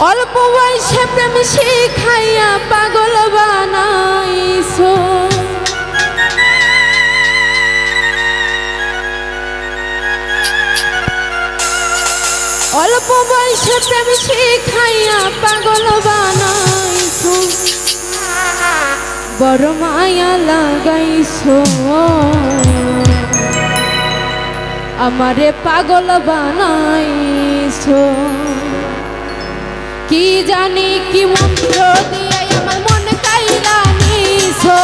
অল্প বয়সে প্রেম শিখাইয়া পাগল বানাইছ। অল্প বয়সে প্রেম শিখাইয়া পাগল বানাইছ। বড় মায়া লাগাইছ। আমারে পাগল বানাইছ। কি জানি কি মন্ত্র দিয়ে আমার মন কাইরা নিছো।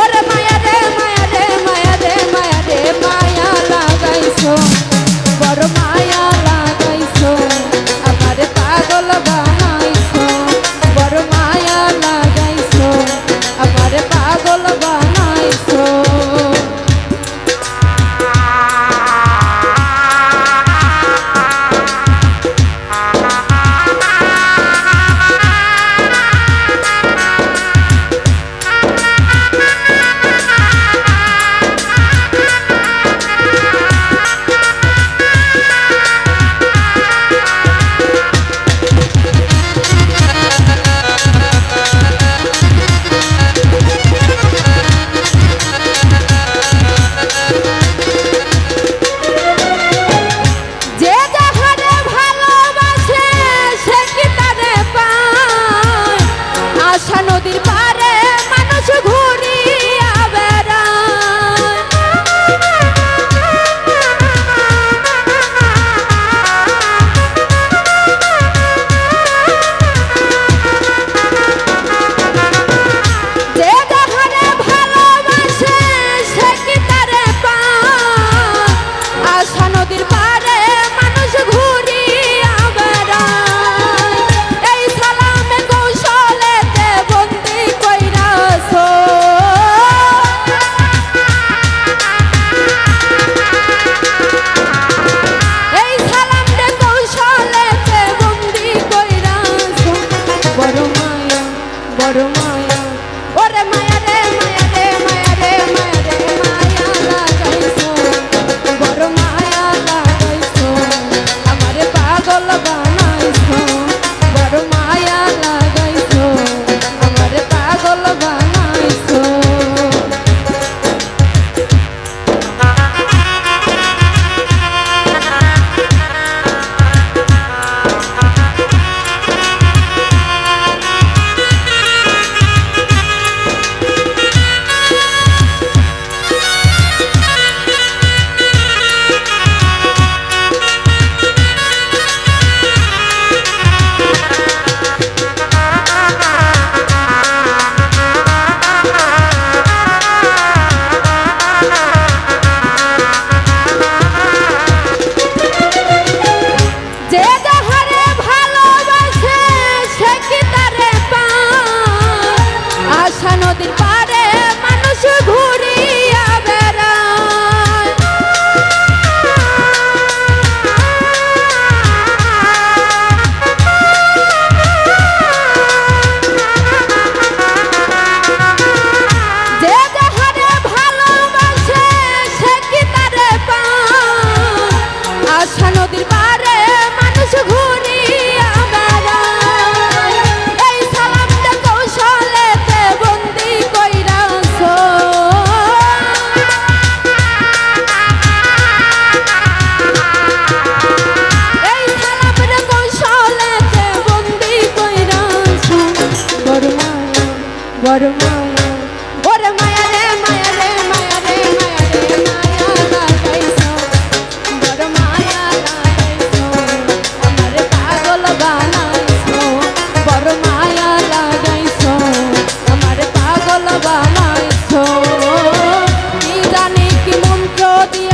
ওরে মায়া রে মায়া রে মায়া রে মায়া রে মায়া লাগাইছো। বড় নদীর পারে মানুষ ঘুরিয়া বেড়ায়। এই সালামটা কৌশলেতে বন্দি কইরাছ এই সালামটা কৌশলেতে বন্দি কইরাছ বড় মা বড় মা podía